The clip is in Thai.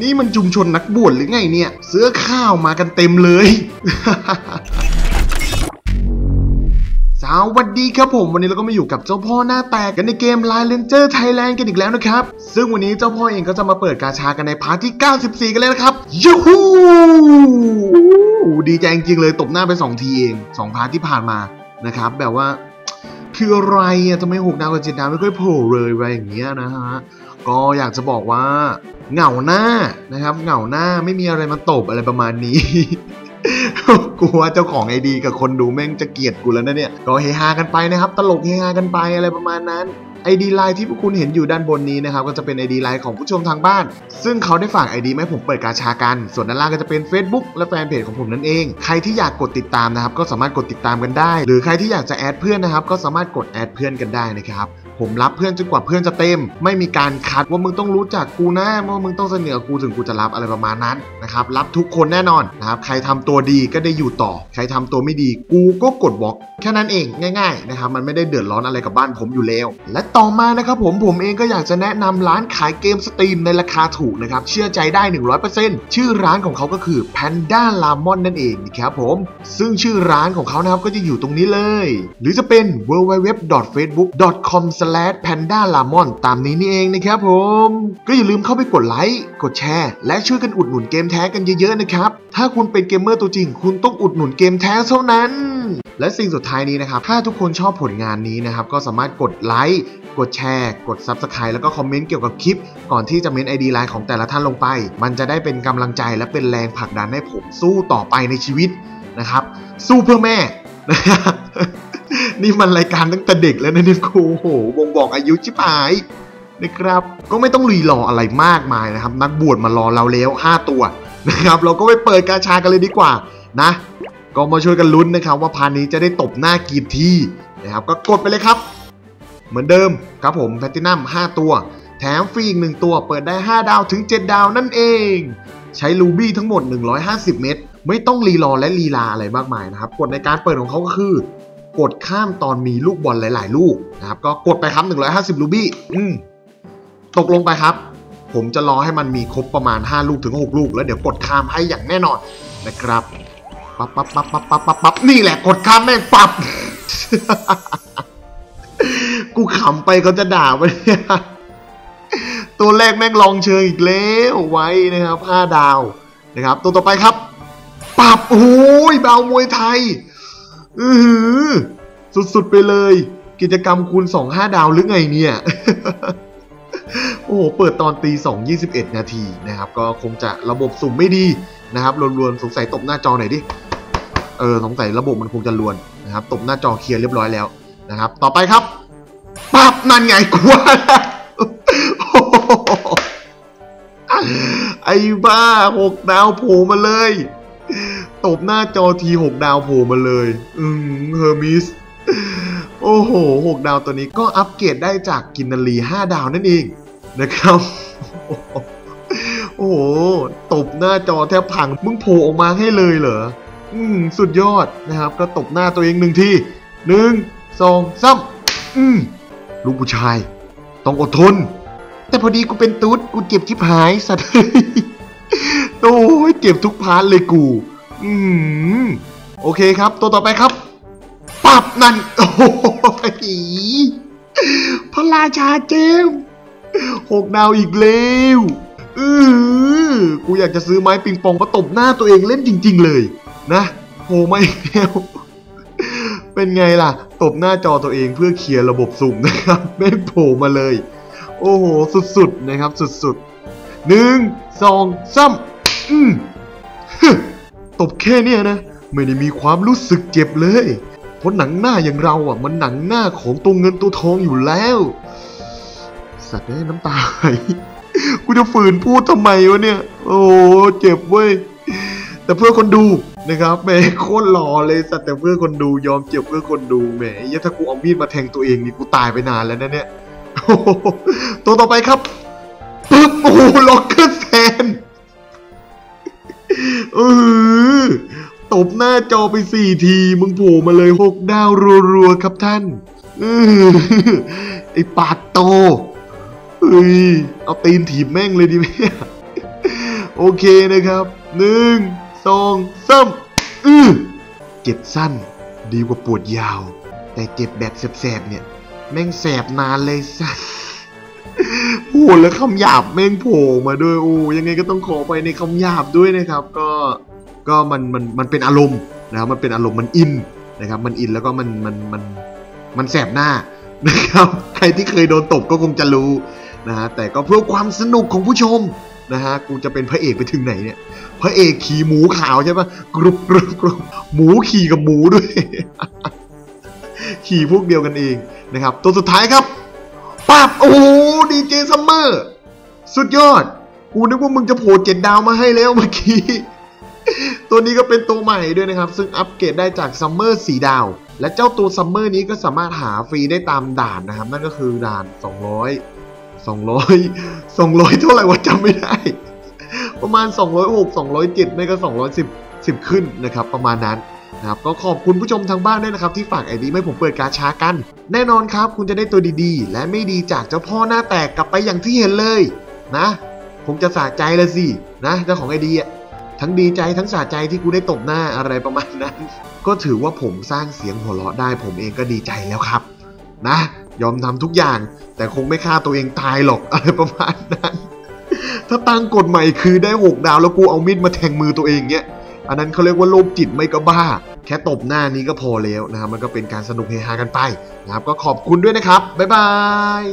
นี่มันชุมชนนักบวชหรือไงเนี่ย เสื้อข้าวมากันเต็มเลย สวัสดีครับผม วันนี้เราก็มาอยู่กับเจ้าพ่อหน้าแตกกันในเกม Line Ranger Thailand กันอีกแล้วนะครับ ซึ่งวันนี้เจ้าพ่อเองก็จะมาเปิดกาชากันในพาร์ทที่ 94 กันเลยนะครับยูฮูดีใจจริงๆเลยตบหน้าไป 2 ทีเอง 2 พาร์ทที่ผ่านมานะครับ แบบว่าคืออะไรอะทำไมหกดาวกับเจ็ดดาวไม่ค่อยโผล่เลยอะไรอย่างเงี้ยนะฮะ ก็อยากจะบอกว่า เหงาหน้านะครับ เหงาหน้าไม่มีอะไรมาตบอะไรประมาณนี้กูว่าเจ้าของไอดีกับคนดูแม่งจะเกลียดกูแล้วนะเนี่ยก็เฮฮากันไปนะครับ ตลกเฮฮากันไปอะไรประมาณนั้นไอดีไลน์ที่พวกคุณเห็นอยู่ด้านบนนี้นะครับ ก็จะเป็นไอดีไลน์ของผู้ชมทางบ้าน ซึ่งเขาได้ฝากไอดีให้ผมเปิดกาชากัน ส่วนด้านล่างก็จะเป็น Facebook และแฟนเพจของผมนั่นเอง ใครที่อยากกดติดตามนะครับ ก็สามารถกดติดตามกันได้ หรือใครที่อยากจะแอดเพื่อนนะครับ ก็สามารถกดแอดเพื่อนกันได้นะครับ ผมรับเพื่อนจนกว่าเพื่อนจะเต็ม ไม่มีการคัดว่ามึงต้องรู้จักกูนะว่ามึงต้องเสนอกูถึงกูจะรับอะไรประมาณนั้นนะครับรับทุกคนแน่นอนนะครับใครทำตัวดีก็ได้อยู่ต่อ ใครทำตัวไม่ดีกูก็กดบล็อก แค่นั้นเองง่ายๆนะครับมันไม่ได้เดือดร้อนอะไรกับบ้านผมอยู่แล้ว และต่อมานะครับผมผมเองก็อยากจะแนะนำร้านขายเกมสตรีมในราคาถูกนะครับเชื่อใจได้ 100%ชื่อร้านของเขาก็คือ Panda Lamon นั่นเองนะครับผม ซึ่งชื่อร้านของเขานะครับก็จะอยู่ตรงนี้เลย หรือจะเป็น slash panda lemon ตามนี้นี่เองนะครับผม ก็อย่าลืมเข้าไปกดไลค์ กดแชร์ และช่วยกันอุดหนุนเกมแท้กันเยอะๆนะครับ ถ้าคุณเป็นเกมเมอร์ตัวจริง คุณต้องอุดหนุนเกมแท้เท่านั้น และสิ่งสุดท้ายนี้นะครับ ถ้าทุกคนชอบผลงานนี้นะครับ ก็สามารถกดไลค์ กดแชร์ กด Subscribe แล้วก็คอมเมนต์เกี่ยวกับคลิป ก่อนที่จะเมนไอดีไลน์ของแต่ละท่านลงไป มันจะได้เป็นกำลังใจและเป็นแรงผลักดันให้ผมสู้ต่อไปในชีวิตนะครับ สู้เพื่อแม่นะครับ นี่มันรายการตั้งแต่เด็กแล้วนะเนี่ยครูโหบ่งบอกอายุชิบหายนะครับ ก็ไม่ต้องรีรออะไรมากมายนะครับ นักบวชมารอเราแล้ว 5 ตัวนะครับ เราก็ไปเปิดกาชากันเลยดีกว่านะ ก็มาช่วยกันลุ้นนะครับ ว่าพานนี้จะได้ตบหน้ากี่ที่นะครับ ก็กดไปเลยครับ เหมือนเดิมครับผมแพลตินัม5 ตัว แถมฟรีอีก1ตัวเปิดได้ 5 ดาวถึง 7 ดาวนั่นเอง ใช้ลูบี้ทั้งหมด 150 เม็ดไม่ต้องรีรอและลีลาอะไรมากมายนะครับกฎในการเปิดของเขาก็คือ กดข้ามตอนมีลูกบอลหลาย ๆ ลูกนะครับ ก็กดไปครับ 150ลูบี้อืมตกลงไปครับ ผมจะรอให้มันมีครบประมาณ 5 ลูกถึง 6 ลูก แล้วเดี๋ยวกดข้ามให้อย่างแน่นอนนะครับปั๊บปั๊บปั๊บปั๊บปั๊บปั๊บปั๊บนี่แหละกดข้ามแม่งปั๊บกูขำไปเขาจะด่าไปเนี่ยตัวแรกแม่งลองเชิงอีกแล้วไว้นะครับ5ดาวนะครับ ตัวต่อไปครับ ปรับโอ้ยเบามวยไทย อือหือ สุดๆไปเลย กิจกรรมคูณ2 5ดาวหรือไงเนี่ย โอ้โห เปิดตอนตี2 21นาทีนะครับ ก็คงจะระบบสุ่มไม่ดีนะครับรวนๆสงสัยตบหน้าจอหน่อยดิ เออ สงสัยระบบมันคงจะรวนนะครับ ตบหน้าจอเคลียร์เรียบร้อยแล้วนะครับ ต่อไปครับปั๊บนั่นไงกลัวไอ้บ้าหกดาวโผล่มาเลย ตบหน้าจอทีหกดาวโผล่มาเลย อืมเฮอร์มิส โอ้โหหกดาวตัวนี้ก็อัปเกรดได้จากกินนารีห้าดาวนั่นเองนะครับ โอ้โห ตบหน้าจอแทบพัง มึงโผล่ออกมาให้เลยเหรอ อืม สุดยอดนะครับ ก็ตบหน้าตัวเองหนึ่งทีหนึ่งสองสามอืม ลูกผู้ชาย ต้องอดทน แต่พอดีกูเป็นตุ๊ด กูเจ็บชิบหายสัตว์ โอ้ยเจ็บทุกพาร์ทเลยกู อืมโอเคครับ ตัวต่อไปครับปับนั่น โอ้โหพระราชาเจมหกดาวอีกแล้วอือกูอยากจะซื้อไม้ปิงปองมาตบหน้าตัวเองเล่นจริง ๆ เลย นะโผล่มาอีกแล้วเป็นไงล่ะ ตบหน้าจอตัวเองเพื่อเคลียร์ระบบสุ่มนะครับ ไม่โผล่มาเลย โอ้โห สุด ๆ นะครับ สุด ๆ หนึ่งสองสามอืมตบแค่เนี้ยนะ ไม่ได้มีความรู้สึกเจ็บเลย เพราะหนังหน้าอย่างเราอะ มันหนังหน้าของตัวเงินตัวทองอยู่แล้ว สัตว์ได้น้ำตาไหลกูจะฝืนพูดทำไมวะเนี่ย โอ้เจ็บเว้ย แต่เพื่อคนดูนะครับแหมโคตรหล่อเลยสัตว์แต่เพื่อคนดูยอมเจ็บเพื่อคนดูแหมยถ้ากูเอามีดมาแทงตัวเองนี่กูตายไปนานแล้วนะเนี่ยตัวต่อไปครับ ปึ๊บโอ้โหล็อกเกอร์แซนเออตบหน้าจอไปสี่ที มึงโผล่มาเลยหกดาวรัวๆครับท่านออไอปากโตเอ้ยเอาตีนถีบแม่งเลยดิแม่โอเคนะครับหนึ่งสองสามอือเจ็บสั้น ดีกว่าปวดยาว แต่เจ็บแบบแสบๆเนี่ย แม่งแสบนานเลยสัส โอ้แล้วคำหยาบแม่งโผล่มาด้วยโอ้ยังไงก็ต้องขอไปในคำหยาบด้วยนะครับ ก็ก็มันมันมันเป็นอารมณ์นะครับมันเป็นอารมณ์มันอินนะครับ มันอินแล้วก็มันมันมันมันแสบหน้านะครับ ใครที่เคยโดนตบก็คงจะรู้นะฮะแต่ก็เพื่อความสนุกของผู้ชมนะฮะกูจะเป็นพระเอกไปถึงไหนเนี่ย พระเอกขี่หมูขาวใช่ปะกรุบกรุบกรุบหมูขี่กับหมูด้วย ขี่พวกเดียวกันเองนะครับ ตัวสุดท้ายครับ ปั๊บโอ้โหดีเจซัมเมอร์ สุดยอด กูนึกว่ามึงจะโผล่เจ็ดดาวมาให้แล้วเมื่อกี้ ตัวนี้ก็เป็นตัวใหม่ด้วยนะครับ ซึ่งอัปเกรดได้จากซัมเมอร์สีดาว และเจ้าตัวซัมเมอร์นี้ก็สามารถหาฟรีได้ตามด่านนะครับ นั่นก็คือด่าน 200 200 200 เท่าไหร่วะจำไม่ได้ ประมาณ 206 207ไม่ก็ 210 10 ขึ้นนะครับ ประมาณนั้น นะครับก็ขอบคุณผู้ชมทางบ้านด้วยนะครับที่ฝากไอดีไม่ผมเปิดการช้ากัน แน่นอนครับ คุณจะได้ตัวดีๆ และไม่ดีจากเจ้าพ่อหน้าแตกกลับไปอย่างที่เห็นเลยนะคงจะสะใจละสินะเจ้าของไอดีอะทั้งดีใจทั้งสะใจที่กูได้ตบหน้าอะไรประมาณนั้น ก็ถือว่าผมสร้างเสียงหัวเราะได้ผมเองก็ดีใจแล้วครับ นะ ยอมทำทุกอย่าง แต่คงไม่ฆ่าตัวเองตายหรอกอะไรประมาณนั้น ถ้าตั้งกฎใหม่คือได้หกดาวแล้วกูเอามีดมาแทงมือตัวเองเนี้ย อันนั้นเขาเรียกว่าโรคจิตไม่ก็บ้า แค่ตบหน้านี้ก็พอแล้วนะครับมันก็เป็นการสนุกเฮฮากันไปนะครับก็ขอบคุณด้วยนะครับบ๊ายบาย